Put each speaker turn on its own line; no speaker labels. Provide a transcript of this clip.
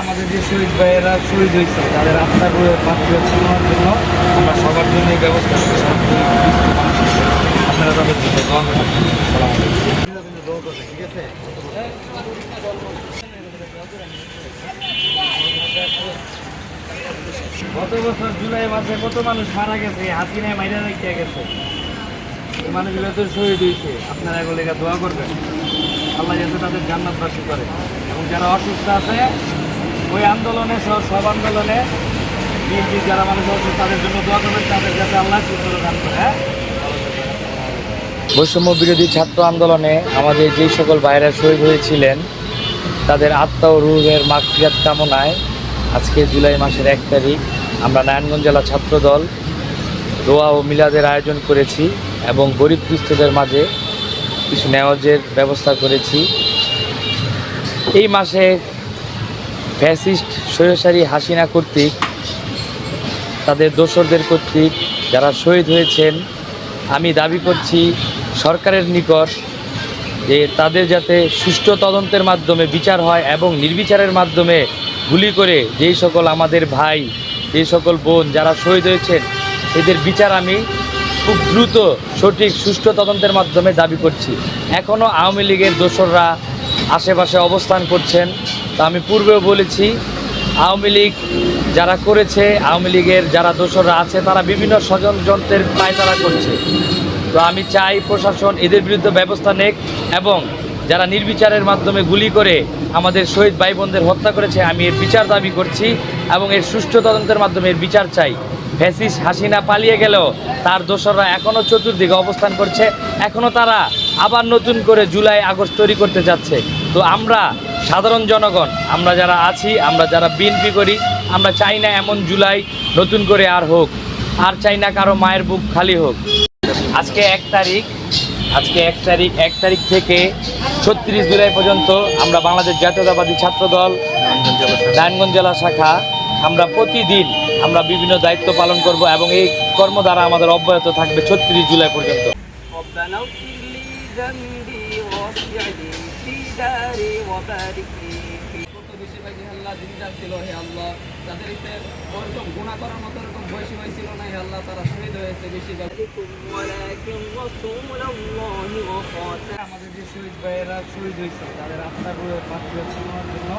আমাদের যে শহীদ ভাইয়েরা শহীদ হয়েছে, তাদের আত্মার পাত্রীয় নেওয়ার জন্য আমরা সবার জন্য এই ব্যবস্থা। আপনারা তাদের জন্য গত বছর জুলাই মাসে কত মানুষ মারা গেছে হাসিনায় মাইরা রেখে গেছে। এই মানুষগুলো তো শহীদ হয়েছে। আপনারা এগুলো দোয়া করবেন। আল্লাহ যাতে তাদের জান্নাতবাসী করে। এবং যারা অসুস্থ আছে ওই আন্দোলনে, সব সব আন্দোলনে বিএনপি যারা মানুষ অসুস্থ তাদের জন্য দোয়া করবেন, তাদের যাতে আল্লাহ সুস্থ দান করে হ্যাঁ?
বৈষম্য বিরোধী ছাত্র আন্দোলনে আমাদের যেই সকল ভাইরা শহীদ হয়েছিলেন, তাদের আত্মা ও রুহের মাগফিরাত কামনায় আজকে জুলাই মাসের এক তারিখ আমরা নারায়ণগঞ্জ জেলা ছাত্র দল দোয়া ও মিলাদের আয়োজন করেছি এবং গরিব দুস্থদের মাঝে কিছু নেওয়াজের ব্যবস্থা করেছি। এই মাসে ফ্যাসিস্ট স্বৈরসারী হাসিনা কর্তৃক, তাদের দোসরদের কর্তৃক যারা শহীদ হয়েছেন, আমি দাবি করছি সরকারের নিকট যে তাদের যাতে সুষ্ঠু তদন্তের মাধ্যমে বিচার হয় এবং নির্বিচারের মাধ্যমে গুলি করে যেই সকল আমাদের ভাই, যেই সকল বোন যারা শহীদ হয়েছেন, এদের বিচার আমি খুব দ্রুত, সঠিক, সুষ্ঠু তদন্তের মাধ্যমে দাবি করছি। এখনও আওয়ামী লীগের দোসররা আশেপাশে অবস্থান করছেন। তো আমি পূর্বেও বলেছি, আওয়ামী লীগ যারা করেছে, আওয়ামী লীগের যারা দোসররা আছে, তারা বিভিন্ন ষড়যন্ত্রের পায়তারা করছে। তো আমি চাই প্রশাসন এদের বিরুদ্ধে ব্যবস্থা নেক এবং যারা নির্বিচারের মাধ্যমে গুলি করে আমাদের শহীদ ভাই বোনদের হত্যা করেছে, আমি এর বিচার দাবি করছি এবং এর সুষ্ঠু তদন্তের মাধ্যমে এর বিচার চাই। ফ্যাসিস হাসিনা পালিয়ে গেলেও তার দোসররা এখনও চতুর্দিকে অবস্থান করছে। এখনও তারা আবার নতুন করে জুলাই আগস্ট তৈরি করতে যাচ্ছে। তো আমরা সাধারণ জনগণ, আমরা যারা আছি, আমরা যারা বিএনপি করি, আমরা চাই না এমন জুলাই নতুন করে আর হোক, আর চাই না কারও মায়ের বুক খালি হোক। আজকে এক তারিখ, আজকে এক তারিখ এক তারিখ থেকে ছত্রিশ জুলাই পর্যন্ত আমরা বাংলাদেশ জাতীয়তাবাদী ছাত্রদল নারায়ণগঞ্জ জেলা শাখা, আমরা প্রতিদিন আমরা বিভিন্ন দায়িত্ব পালন করব এবং এই কর্ম দ্বারা আমাদের অব্যাহত থাকবে ছত্রিশ জুলাই পর্যন্ত।
ذنبي واسع لي في داري وبارك لي في কত বেশি ভাই হে আল্লাহ দিনদার ছিল হে আল্লাহ তাদের এতে ওরকম গুণা করার মতো ওরকম বয়সী ভাই ছিল না হে আল্লাহ তারা শহীদ হয়েছে বেশি ولكن رسول الله وخاتم
আমাদের যে শহীদ ভাইয়েরা শহীদ হয়েছে তাদের আত্মার পাত্রীয় নেওয়ার জন্য